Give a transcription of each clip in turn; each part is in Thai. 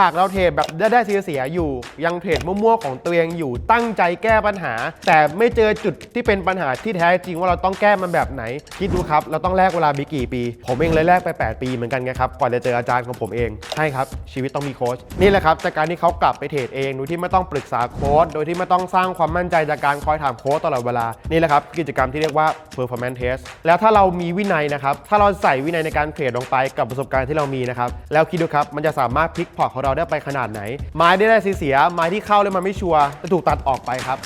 หากเราเทรดแบบได้ได้เสียเสียอยู่ ยังเทรดมั่วๆของตัวเองอยู่ตั้งใจแก้ปัญหา แต่ไม่เจอจุดที่เป็นปัญหาที่แท้จริงว่าเราต้องแก้มันแบบไหน คิดดูครับ เราต้องแลกเวลาไปกี่ปี ผมเองเลยแลกไป 8 ปีเหมือนกันไงครับ ก่อนจะเจออาจารย์ของผมเองใช่ครับชีวิตต้องมีโค้ชนี่แหละครับจากการที่เขากลับไปเทรดเองโดยที่ไม่ต้องปรึกษาโค้ชโดยที่ไม่ต้องสร้างความมั่นใจจากการคอยถามโค้ชตลอดเวลานี่แหละครับกิจกรรมที่เรียกว่า performance test แล้วถ้าเรามีวินัยนะครับถ้าเราใส่วินัยในการเทรดลงไปกับประสบการณ์ที่เรามีนะครับแล้วคิดดูครับมันจะสามารถพลิกพอร์ตของเราได้ไปขนาดไหน ไม้ได้ได้เสียไม้ที่เข้าแล้วมันไม่ชัวร์จะถูกตัดออกไปครับ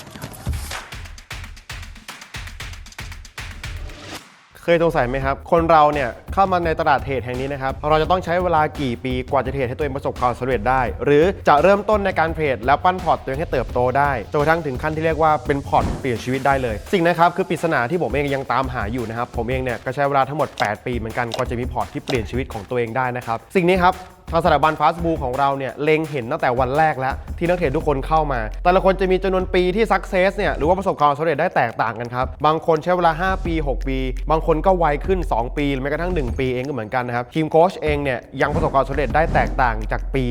เคยสงสัยไหมครับ คนเราเนี่ยเข้ามาในตลาดเทรดแห่งนี้นะครับ เราจะต้องใช้เวลากี่ปีกว่าจะเทรดให้ตัวเองประสบความสำเร็จได้ หรือจะเริ่มต้นในการเทรดแล้วปั้นพอร์ตตัวเองให้เติบโตได้จนกระทั่งถึงขั้นที่เรียกว่าเป็นพอร์ตเปลี่ยนชีวิตได้เลย สิ่งนะครับคือปริศนาที่ผมเองยังตามหาอยู่นะครับ ผมเองเนี่ยก็ใช้เวลาทั้งหมด 8 ปีเหมือนกันกว่าจะมีพอร์ตที่เปลี่ยนชีวิตของตัวเองได้นะครับ สิ่งนี้ครับ ทางสถาบันฟาสบูของเราเนี่ยเล็งเห็นตั้งแต่วันแรกแล้ว ที่นักเทรดทุกคนเข้ามา แต่ละคนจะมีจำนวนปีที่สักเซสเนี่ยหรือว่าประสบความสำเร็จได้แตกต่างกันครับ บางคนใช้เวลา 5 ปี 6 ปี บางคนก็ไวขึ้น 2 ปีหรือแม้กระทั่ง 1 ปีเองก็เหมือนกันนะครับทีมโค้ชเองเนี่ยยังประสบความสำเร็จได้แตกต่างจากปี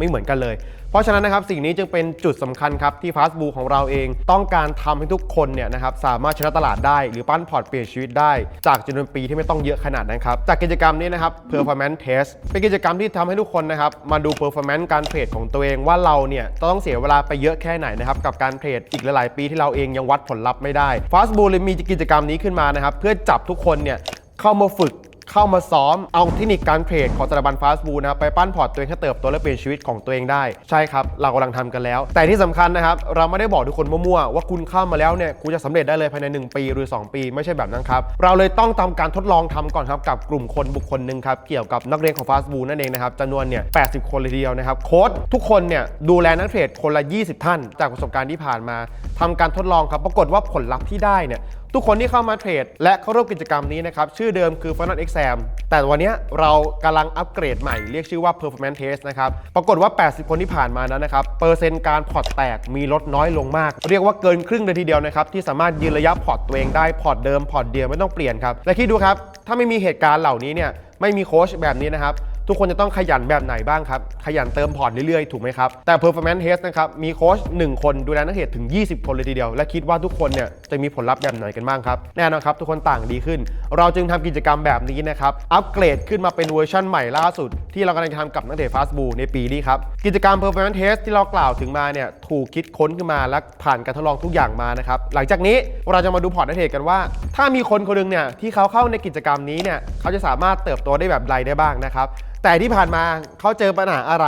ไม่เหมือนกันเลย เพราะฉะนั้นนะครับสิ่งนี้จึงเป็นจุดสำคัญครับที่ฟาสบูของเราเอง ต้องการทำให้ทุกคนเนี่ยนะครับสามารถชนะตลาดได้ หรือปั้นพอร์ตเปลี่ยนชีวิตได้ จากจำนวนปีที่ไม่ต้องเยอะขนาดนั้นครับจากกิจกรรมนี้นะครับ performance test เป็นกิจกรรมที่ทำให้ทุกคนนะครับมาดู performance การเทรดของตัวเองว่าเราเนี่ยต้องเสียเวลาไปเยอะแค่ไหนนะครับกับการเทรดอีกหลายๆ ปีที่เราเองยังวัดผลลัพธ์ไม่ได้ fast b u l l เลยมีกิจกรรมนี้ขึ้นมานะครับเพื่อจับทุกคนเนี่ยเข้ามาฝึก เข้ามาซ้อมเอาเทคนิคการเทรดของสถาบันฟาสต์บูนะครับไปปั้นพอร์ตตัวเองให้เติบโตและเปลี่ยนชีวิตของตัวเองได้ใช่ครับ เรากำลังทำกันแล้ว แต่ที่สำคัญนะครับ เราไม่ได้บอกทุกคนมั่วๆ ว่าคุณเข้ามาแล้วเนี่ยคุณจะสำเร็จได้เลยภายใน 1 ปีหรือ 2 ปี ไม่ใช่แบบนั้นครับเราเลยต้องทำการทดลองทำก่อนครับกับกลุ่มคนบุคคลหนึ่งครับเกี่ยวกับนักเรียนของฟาสต์บูนั่นเองนะครับจำนวนเนี่ย80 คนเลยทีเดียวนะครับโค้ดทุกคนเนี่ยดูแลนักเทรดคนละ 20 ท่าน จากประสบการณ์ที่ผ่านมาทำการทดลองครับปรากฏว่าผลลัพธ์ที่ได้เนี่ย ทุกคนที่เข้ามาเทรด และเข้าร่วมกิจกรรมนี้นะครับ ชื่อเดิมคือ Final Exam แต่วันนี้เรากำลังอัปเกรดใหม่ เรียกชื่อว่า Performance Test นะครับ ปรากฏว่า 80 คนที่ผ่านมานั้นนะครับ เปอร์เซ็นต์การพอร์ตแตกมีลดน้อยลงมาก เรียกว่าเกินครึ่งเลยทีเดียวนะครับ ที่สามารถยืนระยะพอร์ตตัวเองได้พอร์ตเดิมพอร์ตเดียวไม่ต้องเปลี่ยนครับและคิดดูครับถ้าไม่มีเหตุการณ์เหล่านี้เนี่ยไม่มีโค้ชแบบนี้นะครับ ทุกคนจะต้องขยันแบบไหนบ้างครับ ขยันเติมพอร์ตเรื่อยๆ ถูกไหมครับ แต่ performance test นะครับ มีโค้ช1คนดูแลนักเทรดถึง 20 คนเลยทีเดียว และคิดว่าทุกคนเนี่ยจะมีผลลัพธ์แบบไหนกันบ้างครับ แน่นอนครับ ทุกคนต่างดีขึ้น เราจึงทำกิจกรรมแบบนี้นะครับ อัปเกรดขึ้นมาเป็นเวอร์ชันใหม่ล่าสุด ที่เรากำลังจะทำกับนักเทรดฟาสบูในปีนี้ครับ กิจกรรม performance test ที่เรากล่าวถึงมาเนี่ยถูกคิดค้นขึ้นมาและผ่านการทดลองทุกอย่างมานะครับ หลังจากนี้เราจะมาดูพอร์ตนักเทรดกันว่า ถ้ามีคนคนหนึงเนี่ยที่เขาเข้าในกิจกรรมนี้เนี่ยเขาจะสามารถเติบโตได้แบบไรได้บ้างนะครับแต่ที่ผ่านมาเขาเจอปัญหาอะไร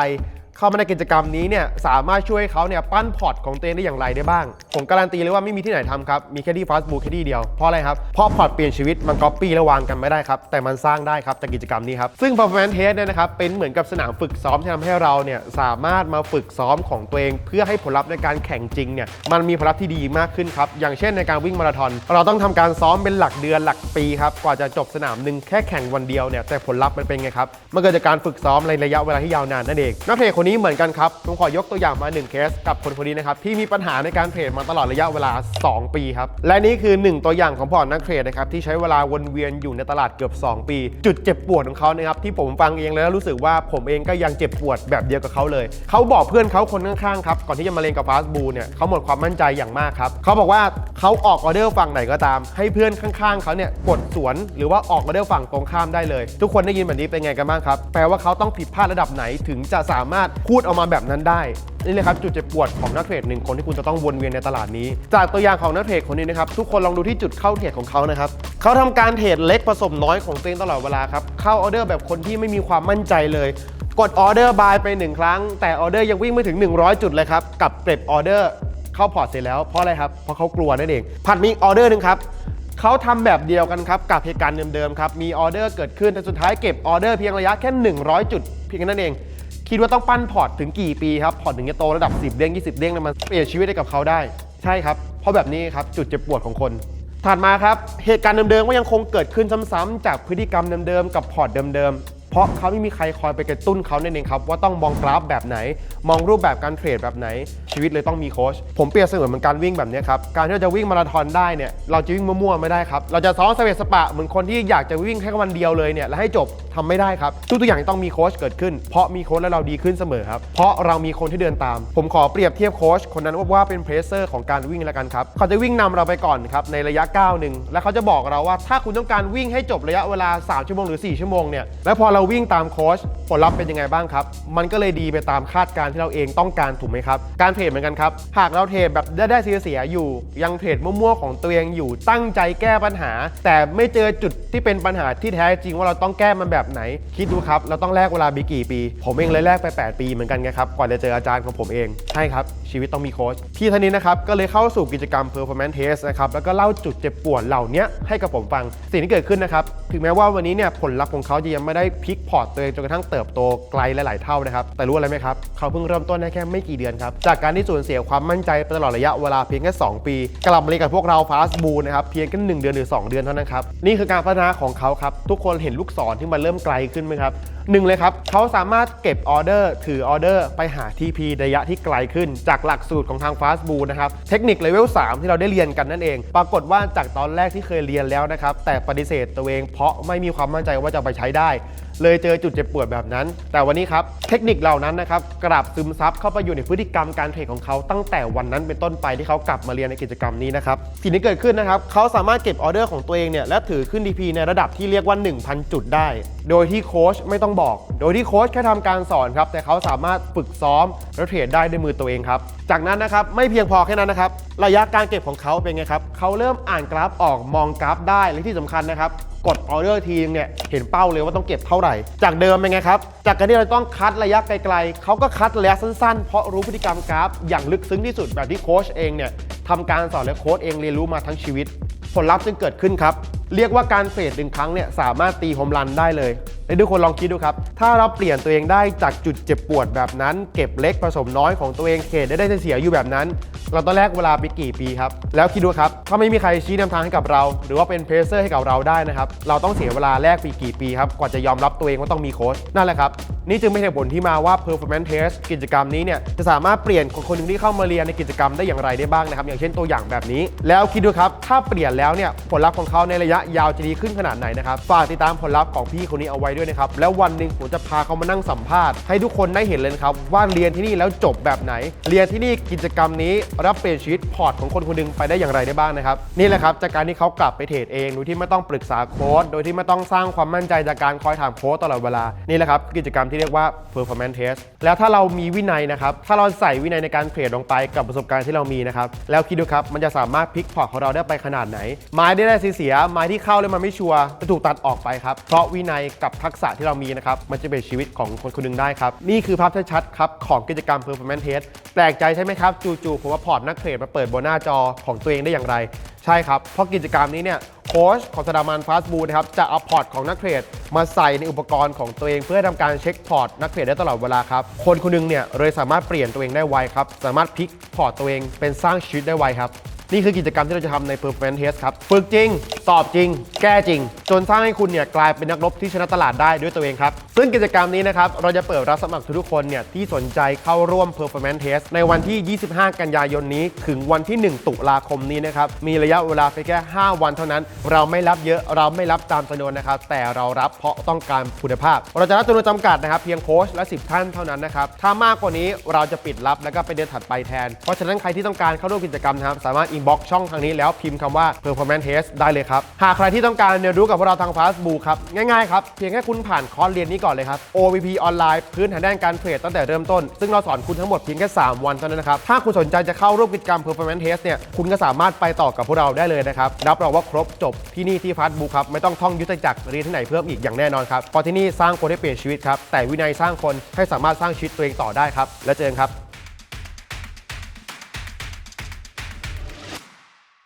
เข้ามาในกิจกรรมนี้เนี่ยสามารถช่วยเขาเนี่ยปั้นพอร์ตของตัวเองได้อย่างไรได้บ้าง ผมการันตีเลยว่าไม่มีที่ไหนทำครับ มีแค่ที่ฟาสบูแค่ที่เดียว เพราะอะไรครับ เพราะพอร์ตเปลี่ยนชีวิตมันก๊อปปี้และวางกันไม่ได้ครับ แต่มันสร้างได้ครับจากกิจกรรมนี้ครับ ซึ่ง performance test เนี่ยนะครับเป็นเหมือนกับสนามฝึกซ้อมที่ทำให้เราเนี่ยสามารถมาฝึกซ้อมของตัวเอง เพื่อให้ผลลัพธ์ในการแข่งจริงเนี่ยมันมีผลลัพธ์ที่ดีมากขึ้นครับอย่างเช่นในการวิ่งมาราธอนเราต้องทำการซ้อมเป็นหลักเดือนหลักปีครับกว่าจะจบสนามหนึ่งแค่แข่งวันเดียวเนี่ยแต่ผลลัพธ์มันเป็นไงครับมันเกิดจากการฝึกซ้อมในระยะเวลาที่ยาวนานนั่นเองนักเทรดคนนี้เหมือนกันครับ ผมขอยกตัวอย่างมา 1 เคสกับคนคนนี้นะครับ ที่มีปัญหาในการเทรดมาตลอดระยะเวลา 2 ปีครับ และนี่คือ 1 ตัวอย่างของพอร์ตนักเทรดนะครับ ที่ใช้เวลาวนเวียนอยู่ในตลาดเกือบ 2 ปี จุดเจ็บปวดของเขานะครับ ที่ผมฟังเองแล้วรู้สึกว่าผมเองก็ยังเจ็บปวดแบบเดียวกับเขาเลย เขาบอกเพื่อนเขาคนข้างๆครับก่อนที่จะมาเรียนกับฟาสบูเนี่ยเขาหมดความมั่นใจอย่างมากครับเขาบอกว่าเขาออกออเดอร์ฝั่งไหนก็ตาม ให้เพื่อนข้างๆเขาเนี่ยกดสวนหรือว่าออกออเดอร์ฝั่งตรงข้ามได้เลย ทุกคนได้ยินแบบนี้เป็นไงกันบ้างครับแปลว่าเขาต้องผิดพลาดระดับไหนถึงจะสามารถพูดออกมาแบบนั้นได้นี่เลยครับจุดเจ็บปวดของนักเทรดหนึ่งคนที่คุณจะต้องวนเวียนในตลาดนี้ จากตัวอย่างของนักเทรดคนนี้นะครับทุกคนลองดูที่จุดเข้าเทรดของเขานะครับเขาทำการเทรดเล็กผสมน้อยของตัวเองตลอดเวลาครับเข้าออเดอร์แบบคนที่ไม่มีความมั่นใจเลยกดออเดอร์บายไปหนึ่งครั้ง แต่ออเดอร์ยังวิ่งไม่ถึง 100 จุดเลยครับกับเก็บออเดอร์เข้าพอร์ตเสร็จแล้วเพราะอะไรครับเพราะเขากลัวนั่นเองผัดมีออเดอร์หนึ่งครับเขาทำแบบเดียวกันครับกับเหตุการณ์เดิมๆครับมีออเดอร์เกิดขึ้นแต่สุดท้ายเก็บออเดอร์เพียงระยะแค่ 100 จุดเพียงนั้นเอง คิดว่าต้องปั้นพอร์ตถึงกี่ปีครับพอร์ตถึงจะโตระดับ 10 เด้ง20 เด้งแล้วมันเปลี่ยนชีวิตได้กับเขาได้ ใช่ครับ เพราะแบบนี้ครับจุดเจ็บปวดของคนถัดมาครับเหตุการณ์เดิมๆก็ยังคงเกิดขึ้นซ้ำๆจากพฤติกรรมเดิมๆกับพอร์ตเดิมๆ เพราะเขาไม่มีใครคอยไปกระตุ้นเขานั่นเองครับว่าต้องมองกราฟแบบไหน มองรูปแบบการเทรดแบบไหน ชีวิตเลยต้องมีโค้ชผมเปรียบเสมือนเหมือนการวิ่งแบบนี้ครับการที่เราจะวิ่งมาราธอนได้เนี่ยเราจะวิ่งมั่วๆไม่ได้ครับเราจะซ้อมสเปซสปะเหมือนคนที่อยากจะวิ่งแค่วันเดียวเลยเนี่ยแล้วให้จบทำไม่ได้ครับทุกตัวอย่างต้องมีโค้ชเกิดขึ้น เพราะมีโค้ชแล้วเราดีขึ้นเสมอครับเพราะเรามีคนที่เดินตาม ผมขอเปรียบเทียบโค้ชคนนั้นว่าเป็นเพรสเซอร์ของการวิ่งแล้วกันครับเขาจะวิ่งนำเราไปก่อนครับในระยะก้าวหนึ่งแล้วเขาจะบอกเราว่าถ้าคุณต้องการวิ่งให้จบระยะเวลา 3 ชั่วโมงหรือ 4 ชั่วโมงเนี่ยแล้วพอเราราวิ่งตามโค้ชผลลัพธ์เป็นยังไงบ้างครับ มันก็เลยดีไปตามคาดการณ์ที่เราเองต้องการถูกไหมครับ การเทรดเหมือนกันครับ หากเราเทรดแบบได้ได้เสียเสียอยู่ ยังเทรดมั่วๆของตัวเองอยู่ ตั้งใจแก้ปัญหา แต่ไม่เจอจุดที่เป็นปัญหาที่แท้จริงว่าเราต้องแก้มันแบบไหน คิดดูครับ เราต้องแลกเวลาไปกี่ปี ผมเองเลยแลกไป 8 ปีเหมือนกันไงครับ ก่อนจะเจออาจารย์ของผมเอง ใช่ครับ ชีวิตต้องมีโค้ช พี่ท่านนี้นะครับ ก็เลยเข้าสู่กิจกรรม performance test นะครับ แล้วก็เล่าจุดเจ็บปวดเหล่านี้ให้กับผมฟัง สิ่งที่เกิดขึ้นนะครับ ถึงแม้ว่าวันนี้เนี่ยผลลัพธ์ของเขาจะยังไม่ได้พลิกพอร์ตตัวเองจนกระทั่งเติบโตไกลหลาย ๆ เท่านะครับ แต่รู้อะไรไหมครับ เขาเพิ่งเริ่มต้นได้แค่ไม่กี่เดือนครับ จากการที่สูญเสียความมั่นใจไปตลอดระยะเวลาเพียงแค่2ปี กลับมาเรียนกับพวกเรา fast b o o นะครับ เพียงแค่1เดือนหรือ 2 เดือนเท่านั้นครับ นี่คือการพัฒนาของเขาครับ ทุกคนเห็นลูกศรที่มันเริ่มไกลขึ้นไหมครับหนึ่งเลยครับ เขาสามารถเก็บออเดอร์ถือออเดอร์ไปหา TP ระยะที่ไกลขึ้น จากหลักสูตรของทาง Fast b o o นะครับ เทคนิคเลเวล3ที่เราได้เรียนกันนั่นเอง ปรากฏว่าจากตอนแรกที่เคยเรียนแล้วนะครับ แต่ปฏิเสธตัวเองเพราะไม่มีความมั่นใจว่าจะไปใช้ได้เลยเจอจุดเจ็บปวดแบบนั้น แต่วันนี้ครับเทคนิคเหล่านั้นนะครับกลับซึมซับเข้าไปอยู่ในพฤติกรรมการเทรดของเขาตั้งแต่วันนั้นเป็นต้นไปที่เขากลับมาเรียนในกิจกรรมนี้นะครับสิ่งที่เกิดขึ้นนะครับเขาสามารถเก็บออเดอร์ของตัวเองเนี่ยและถือขึ้น DP ในระดับที่เรียกว่า 1,000 จุดได้ โดยที่โค้ชไม่ต้องบอก โดยที่โค้ชแค่ทำการสอนครับแต่เขาสามารถฝึกซ้อมและเทรดได้ด้วยมือตัวเองครับจากนั้นนะครับไม่เพียงพอแค่นั้นนะครับระยะการเก็บของเขาเป็นไงครับเขาเริ่มอ่านกราฟออกมองกราฟได้และที่สำคัญนะครับ กดออเดอร์ทีนึงเนี่ยเห็นเป้าเลยว่าต้องเก็บเท่าไหร่ จากเดิมเป็นไงครับ จากการที่เราต้องคัดระยะไกลๆเขาก็คัดระยะสั้นๆ เพราะรู้พฤติกรรมกราฟอย่างลึกซึ้งที่สุดแบบที่โค้ชเองเนี่ยทำการสอนและโค้ชเองเรียนรู้มาทั้งชีวิต ผลลัพธ์จึงเกิดขึ้นครับ เรียกว่าการเฟดหนึ่งครั้งเนี่ยสามารถตีโฮมรันได้เลย และทุกคนลองคิดดูครับ ถ้าเราเปลี่ยนตัวเองได้จากจุดเจ็บปวดแบบนั้น เก็บเล็กผสมน้อยของตัวเองเขตได้ได้เสียอยู่แบบนั้น เราต้องแลกเวลาไปกี่ปีครับ แล้วคิดดูครับ ถ้าไม่มีใครชี้นำทางให้กับเรา หรือว่าเป็นเพรสเซอร์ให้กับเราได้นะครับ เราต้องเสียเวลาแลกปีกี่ปีครับ กว่าจะยอมรับตัวเองว่าต้องมีโค้ช นั่นแหละครับ นี่จึงเป็นเหตุผลที่มาว่า performance test กิจกรรมนี้เนี่ย จะสามารถเปลี่ยนคนคนหนึ่งที่เข้ามาเรียนในกิจกรรมได้อย่างไรได้บ้างนะครับ อย่างเช่นตัวอย่างแบบนี้ แล้วคิดดูครับ ถ้าเปลี่ยนแล้วเนี่ย ผลลัพธ์ของเขาในระยะยาวจะดีขึ้นขนาดไหนนะครับ ฝากติดตามผลลัพธ์ของพี่คนนี้เอาไว้ด้วยนะครับ แล้ววันหนึ่งผมจะพาเขามานั่งสัมภาษณ์ให้ทุกคนได้เห็นเลยนะครับ ว่าเรียนที่นี่แล้วจบแบบไหน เรียนที่นี่กิจกรรมนี้รับเปลี่ยนชีวิตพอร์ตของคนคนหนึงไปได้อย่างไรได้บ้างนะครับนี่แหละครับจากการที่เขากลับไปเทรดเองโดยที่ไม่ต้องปรึกษาโค้ดโดยที่ไม่ต้องสร้างความมั่นใจจากการคอยถามโค้ดตลอดเวลานี่แหละครับกิจกรรมที่เรียกว่า performance test แล้วถ้าเรามีวินัยนะครับถ้าเราใส่วินัยในการเทรดลงไปกับประสบการณ์ที่เรามีนะครับแล้วคิดดูครับมันจะสามารถพลิกพอร์ตของเราได้ไปขนาดไหนไม้ได้ได้เสียไม้ที่เข้าแล้วมันไม่ชัวร์จะถูกตัดออกไปครับเพราะวินัยกับทักกษะที่เรามีนะครับมันจะเป็นชีวิตของคนคนหนึงได้ครับ นี่คือภาพชัดๆครับของกิจกรรม performance test แปลกใจใช่ไหมครับ จู่ๆผมว่าพอร์ตนักเทรดมาเปิดบนหน้าจอของตัวเองได้อย่างไร ใช่ครับ เพราะกิจกรรมนี้เนี่ยโค้ชของสดามันฟาสบูนะครับจะเอาพอร์ตของนักเทรดมาใส่ในอุปกรณ์ของตัวเอง เพื่อให้ทำการเช็คพอร์ตนักเทรดได้ตลอดเวลาครับ คนคนหนึงเนี่ยเลยสามารถเปลี่ยนตัวเองได้ไวครับ สามารถพลิกพอร์ตตัวเองเป็นสร้างชีวิตได้ไวครับ นี่คือกิจกรรมที่เราจะทำใน Performance Test ครับ ฝึกจริงสอบจริง แก้จริง จนสร้างให้คุณเนี่ยกลายเป็นนักรบที่ชนะตลาดได้ด้วยตัวเองครับ ซึ่งกิจกรรมนี้นะครับ เราจะเปิดรับสมัครทุกๆคนเนี่ยที่สนใจเข้าร่วม Performance Test ในวันที่ 25 กันยายนนี้ ถึงวันที่ 1 ตุลาคมนี้นะครับ มีระยะเวลาเพียงแค่ 5 วันเท่านั้น เราไม่รับเยอะ เราไม่รับตามจำนวนนะครับ แต่เรารับเพราะต้องการคุณภาพ เราจะรับจำนวนจำกัดนะครับ เพียงโค้ชและ 10 ท่านเท่านั้นนะครับ ถ้ามากกว่านี้เราจะปิดรับแล้วก็ไปเดือนถัดไปแทน เพราะฉะนั้นใครที่ต้องการเข้าร่วมกิจกรรมนะครับสามารถ inbox ช่องทางนี้แล้วพิมพ์คำว่า performance test ได้เลยครับ หากใครที่ต้องการเรียนรู้กับพวกเราทาง Fast b o o ครับ ง่ายๆครับ เพียงแค่คุณผ่านคอร์สเรียนนี้ก่อนเลยครับ OVP ออนไลน์พื้นฐานด้านการเทรดตั้งแต่เริ่มต้น ซึ่งเราสอนคุณทั้งหมดเพียงแค่ 3 วันเท่านั้นนะครับ ถ้าคุณสนใจจะเข้าร่วมกิจกรรม performance test เนี่ยคุณก็สามารถไปต่อกับพวกเราได้เลยนะครับรับรองว่าครบจบที่นี่ที่ Fast b o o ครับไม่ต้องท่องยุทธจักรเรียนที่ไหนเพิ่มอีกอย่างแน่นอนครับเพราะที่นี่สร้างคนให้เปลี่ยนชีวิตครับแต่วินัยสร้างคนให้สามารถสร้างชีวิตตัวเองต่อได้ครับแล้วเจอกันครับ